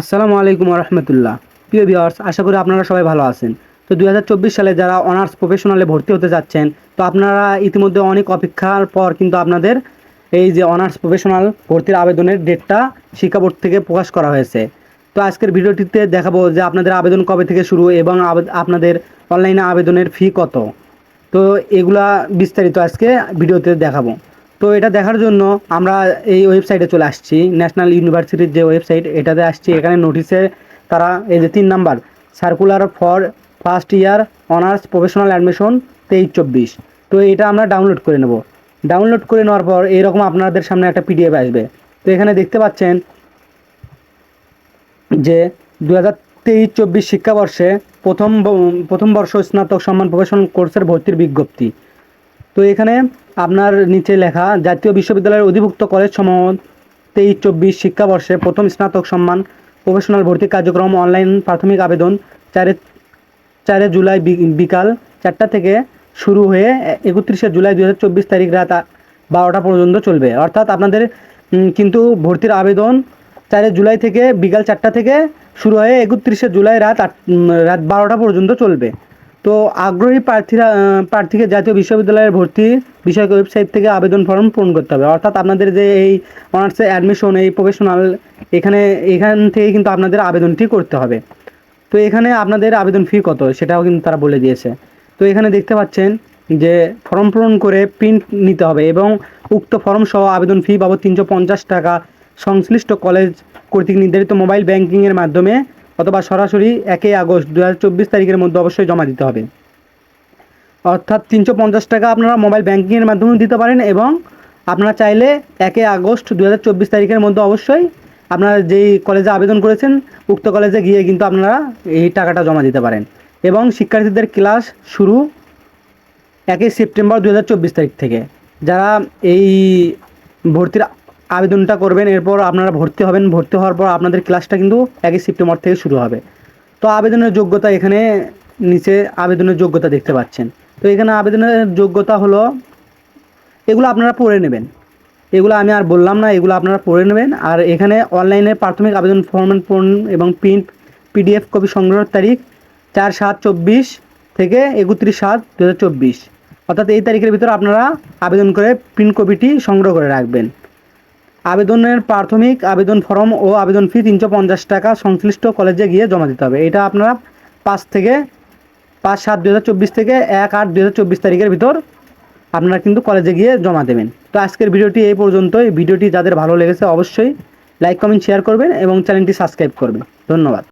আসসালামু আলাইকুম রহমতুল্লাহ প্রিয় ভিউয়ার্স আশা করি আপনারা সবাই ভালো আছেন। তো দুই হাজার চব্বিশ সালে যারা অনার্স প্রফেশনালে ভর্তি হতে যাচ্ছেন, তো আপনারা ইতিমধ্যে অনেক অপেক্ষার পর কিন্তু আপনাদের এই যে অনার্স প্রফেশনাল ভর্তির আবেদনের ডেটটা শিক্ষা বোর্ড থেকে প্রকাশ করা হয়েছে। তো আজকের ভিডিওটিতে দেখাবো যে আপনাদের আবেদন কবে থেকে শুরু এবং আপনাদের অনলাইনে আবেদনের ফি কত। তো এগুলা বিস্তারিত আজকে ভিডিওতে দেখাবো। তো এটা দেখার জন্য আমরা এই ওয়েবসাইটে চলে আসছি। ন্যাশনাল ইউনিভার্সিটির যে ওয়েবসাইট এটাতে আসছি। এখানে নোটিশে তারা এই যে তিন number circular for first year honours professional admission তেইশ চব্বিশ। তো এটা আমরা ডাউনলোড করে নেব। ডাউনলোড করে নেওয়ার পর এইরকম আপনাদের সামনে একটা পিডিএফ আসবে। তো এখানে দেখতে পাচ্ছেন যে দু হাজার তেইশ চব্বিশ শিক্ষাবর্ষে প্রথম প্রথম বর্ষ স্নাতক সম্মান প্রফেশনাল কোর্সের ভর্তির বিজ্ঞপ্তি। তো এখানে আপনার নিচে লেখা, জাতীয় বিশ্ববিদ্যালয়ের অধিভুক্ত কলেজ সমূহ তেইশ, চব্বিশ শিক্ষাবর্ষে প্রথম স্নাতক সম্মান, প্রফেশনাল ভর্তি কার্যক্রম, অনলাইন প্রাথমিক আবেদন, চারে চারে জুলাই বিকাল চারটা থেকে শুরু হয়ে একত্রিশে জুলাই দু হাজার চব্বিশ তারিখ রাত বারোটা পর্যন্ত চলবে। অর্থাৎ আপনাদের কিন্তু ভর্তির আবেদন চারে জুলাই থেকে বিকাল চারটা থেকে শুরু হয়ে একত্রিশে জুলাই রাত রাত বারোটা পর্যন্ত চলবে। তো আগ্রহী প্রার্থীরা প্রার্থীকে জাতীয় বিশ্ববিদ্যালয়ের ভর্তি বিষয়ক ওয়েবসাইট থেকে আবেদন ফর্ম পূরণ করতে হবে। অর্থাৎ আপনাদের যে এই অনার্সে অ্যাডমিশন এই প্রফেশনাল এখানে, এখান থেকে কিন্তু আপনাদের আবেদনটি করতে হবে। তো এখানে আপনাদের আবেদন ফি কত, সেটাও কিন্তু তারা বলে দিয়েছে। তো এখানে দেখতে পাচ্ছেন যে ফর্ম পূরণ করে প্রিন্ট নিতে হবে এবং উক্ত ফর্ম সহ আবেদন ফি বাবদ তিনশো পঞ্চাশ টাকা সংশ্লিষ্ট কলেজ কর্তৃক নির্ধারিত মোবাইল ব্যাংকিংয়ের মাধ্যমে অথবা সরাসরি একই আগস্ট দু হাজার চব্বিশ তারিখের মধ্যে অবশ্যই জমা দিতে হবে। অর্থাৎ তিনশো পঞ্চাশ টাকা আপনারা মোবাইল ব্যাংকিংয়ের মাধ্যমেও দিতে পারেন এবং আপনারা চাইলে একে আগস্ট দু হাজার চব্বিশ তারিখের মধ্যে অবশ্যই আপনারা যেই কলেজে আবেদন করেছেন, উক্ত কলেজে গিয়ে কিন্তু আপনারা এই টাকাটা জমা দিতে পারেন এবং শিক্ষার্থীদের ক্লাস শুরু একই সেপ্টেম্বর দু হাজার চব্বিশ তারিখ থেকে। যারা এই ভর্তির আবেদনটা করবেন, এরপর আপনারা ভর্তি হবেন। ভর্তি হওয়ার পর আপনাদের ক্লাসটা কিন্তু একই সেপ্টেম্বর থেকে শুরু হবে। তো আবেদনের যোগ্যতা এখানে নিচে আবেদনের যোগ্যতা দেখতে পাচ্ছেন। তো এখানে আবেদনের যোগ্যতা হলো, এগুলো আপনারা পড়ে নেবেন। এগুলো আমি আর বললাম না, এগুলো আপনারা পড়ে নেবেন। আর এখানে অনলাইনে প্রাথমিক আবেদন ফর্ম পূরণ এবং প্রিন্ট পিডিএফ কপি সংগ্রহের তারিখ চার সাত চব্বিশ থেকে একত্রিশ সাত দু অর্থাৎ এই তারিখের ভিতরে আপনারা আবেদন করে প্রিন্ট কপিটি সংগ্রহ করে রাখবেন। আবেদনের প্রাথমিক আবেদন ফর্ম ও আবেদন ফি তিনশো পঞ্চাশ টাকা সংশ্লিষ্ট কলেজে গিয়ে জমা দিতে হবে। এটা আপনারা পাঁচ থেকে পাঁচ সাত দু থেকে এক আট দু তারিখের ভিতর আপনারা কিন্তু কলেজে গিয়ে জমা দেবেন। তো আজকের ভিডিওটি এই পর্যন্তই। ভিডিওটি যাদের ভালো লেগেছে অবশ্যই লাইক, কমেন্ট, শেয়ার করবেন এবং চ্যানেলটি সাবস্ক্রাইব করবেন। ধন্যবাদ।